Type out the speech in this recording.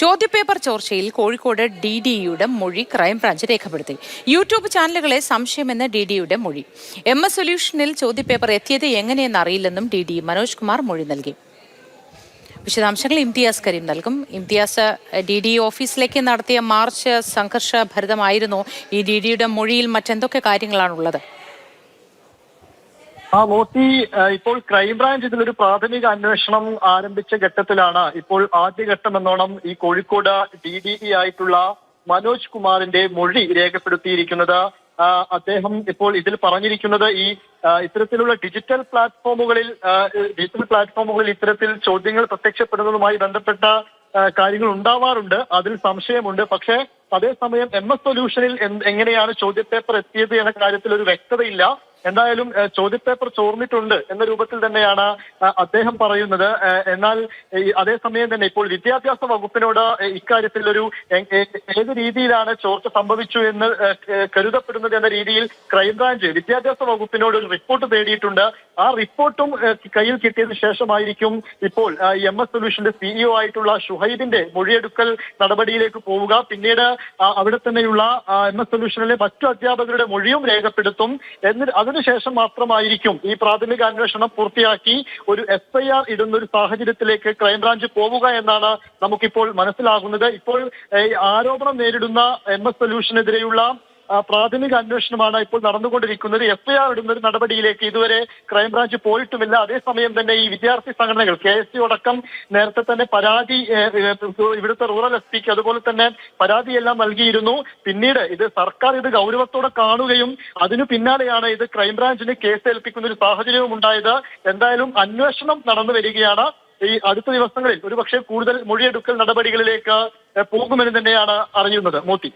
ചോദ്യപേപ്പർ ചോർച്ചയിൽ കോഴിക്കോട് ഡി യുടെ മൊഴി ക്രൈംബ്രാഞ്ച് രേഖപ്പെടുത്തി. യൂട്യൂബ് ചാനലുകളെ സംശയമെന്ന് ഡി യുടെ മൊഴി. എം എസ് സൊല്യൂഷനിൽ ചോദ്യപേപ്പർ എത്തിയത് എങ്ങനെയെന്ന് അറിയില്ലെന്നും ഡി ഡി മനോജ് കുമാർ മൊഴി നൽകി. വിശദാംശങ്ങൾ ഇംതിയാസ് കരീം നൽകും. ഇംതിയാസ് ഡി ഡി ഓഫീസിലേക്ക് നടത്തിയ മാർച്ച് സംഘർഷ ഭരിതമായിരുന്നു ഈ ഡി ഡിയുടെ മൊഴിയിൽ മറ്റെന്തൊക്കെ കാര്യങ്ങളാണുള്ളത്? ആ ഏഹ്, ഇപ്പോൾ ക്രൈംബ്രാഞ്ച് ഇതിലൊരു പ്രാഥമിക അന്വേഷണം ആരംഭിച്ച ഘട്ടത്തിലാണ് ഇപ്പോൾ ആദ്യഘട്ടം എന്നോണം ഈ കോഴിക്കോട് ഡി ഡി ഇ ആയിട്ടുള്ള മനോജ് കുമാറിന്റെ മൊഴി രേഖപ്പെടുത്തിയിരിക്കുന്നത്. അദ്ദേഹം ഇപ്പോൾ ഇതിൽ പറഞ്ഞിരിക്കുന്നത് ഈ ഇത്തരത്തിലുള്ള ഡിജിറ്റൽ പ്ലാറ്റ്ഫോമുകളിൽ ഡിജിറ്റൽ പ്ലാറ്റ്ഫോമുകളിൽ ഇത്തരത്തിൽ ചോദ്യങ്ങൾ പ്രത്യക്ഷപ്പെടുന്നതുമായി ബന്ധപ്പെട്ട കാര്യങ്ങൾ ഉണ്ടാവാറുണ്ട്. അതിൽ സംശയമുണ്ട്. പക്ഷേ അതേസമയം എം എസ് സൊല്യൂഷനിൽ എങ്ങനെയാണ് ചോദ്യപേപ്പർ എത്തിയത് എന്ന കാര്യത്തിൽ ഒരു വ്യക്തതയില്ല. എന്തായാലും ചോദ്യപേപ്പർ ചോർന്നിട്ടുണ്ട് എന്ന രൂപത്തിൽ തന്നെയാണ് അദ്ദേഹം പറയുന്നത്. എന്നാൽ അതേസമയം തന്നെ ഇപ്പോൾ വിദ്യാഭ്യാസ വകുപ്പിനോട് ഇക്കാര്യത്തിൽ ഒരു ഏത് രീതിയിലാണ് ചോർച്ച സംഭവിച്ചു എന്ന് കരുതപ്പെടുന്നത് എന്ന രീതിയിൽ ക്രൈംബ്രാഞ്ച് വിദ്യാഭ്യാസ വകുപ്പിനോട് ഒരു റിപ്പോർട്ട് തേടിയിട്ടുണ്ട്. ആ റിപ്പോർട്ടും കയ്യിൽ കിട്ടിയതിന് ശേഷമായിരിക്കും ഇപ്പോൾ എം എസ് സൊല്യൂഷന്റെ സിഇഒ ആയിട്ടുള്ള ഷുഹൈബിന്റെ മൊഴിയെടുക്കൽ നടപടിയിലേക്ക് പോവുക. പിന്നീട് അവിടെ തന്നെയുള്ള എം എസ് സൊല്യൂഷനിലെ മറ്റു അധ്യാപകരുടെ മൊഴിയും രേഖപ്പെടുത്തും. എന്നിട്ട് അതിനുശേഷം മാത്രമായിരിക്കും ഈ പ്രാഥമിക അന്വേഷണം പൂർത്തിയാക്കി ഒരു എഫ് ഐ ആർ ഇടുന്ന ഒരു സാഹചര്യത്തിലേക്ക് ക്രൈംബ്രാഞ്ച് പോവുക എന്നാണ് നമുക്കിപ്പോൾ മനസ്സിലാകുന്നത്. ഇപ്പോൾ ആരോപണം നേരിടുന്ന എം എസ് സൊല്യൂഷനെതിരെയുള്ള പ്രാഥമിക അന്വേഷണമാണ് ഇപ്പോൾ നടന്നുകൊണ്ടിരിക്കുന്നത്. എഫ് ഐ ആർ ഇടുന്ന ഒരു നടപടിയിലേക്ക് ഇതുവരെ ക്രൈംബ്രാഞ്ച് പോയിട്ടുമില്ല. അതേസമയം തന്നെ ഈ വിദ്യാർത്ഥി സംഘടനകൾ കെ എസ് അടക്കം നേരത്തെ തന്നെ പരാതി ഇവിടുത്തെ റൂറൽ എസ് പിക്ക് അതുപോലെ തന്നെ പരാതിയെല്ലാം നൽകിയിരുന്നു. പിന്നീട് ഇത് സർക്കാർ ഇത് ഗൗരവത്തോടെ കാണുകയും അതിനു പിന്നാലെയാണ് ഇത് ക്രൈംബ്രാഞ്ചിന് കേസ് ഏൽപ്പിക്കുന്ന ഒരു സാഹചര്യവും ഉണ്ടായത്. എന്തായാലും അന്വേഷണം നടന്നു വരികയാണ്. ഈ അടുത്ത ദിവസങ്ങളിൽ ഒരുപക്ഷെ കൂടുതൽ മൊഴിയെടുക്കൽ നടപടികളിലേക്ക് പോകുമെന്ന് തന്നെയാണ് അറിയുന്നത്. മോത്തി.